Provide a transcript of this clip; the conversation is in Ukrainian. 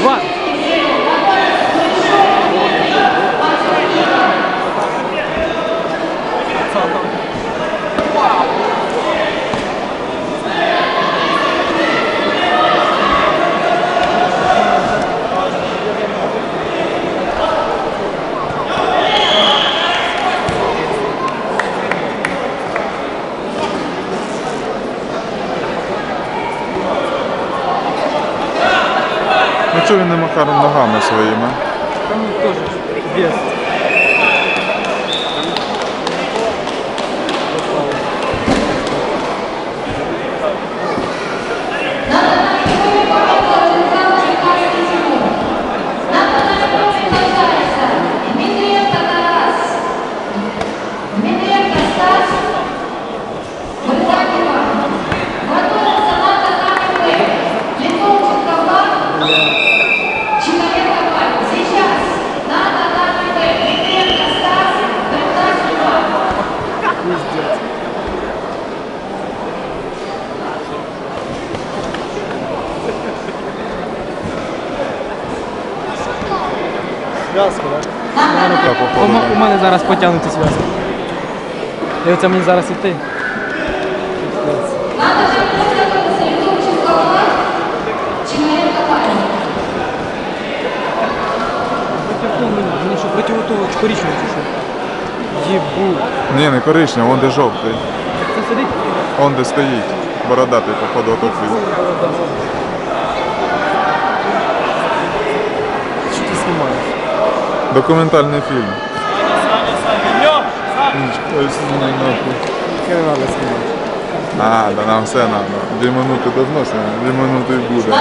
Два. Чого він не махав ногами своїми? Там тоже вес. Зв'язка, так? У, мене зараз потягнуті зв'язки. І оце мені зараз іти. Що проти того чи що? Єбу. Ні, не коричневий, вон де жовтий. Це сидить? Он де стоїть. Бородатий, походу, отут. Що ти знімаєш? Документальний фільм. А, да нам все надо. Дві минути давно, що дві минути і буде.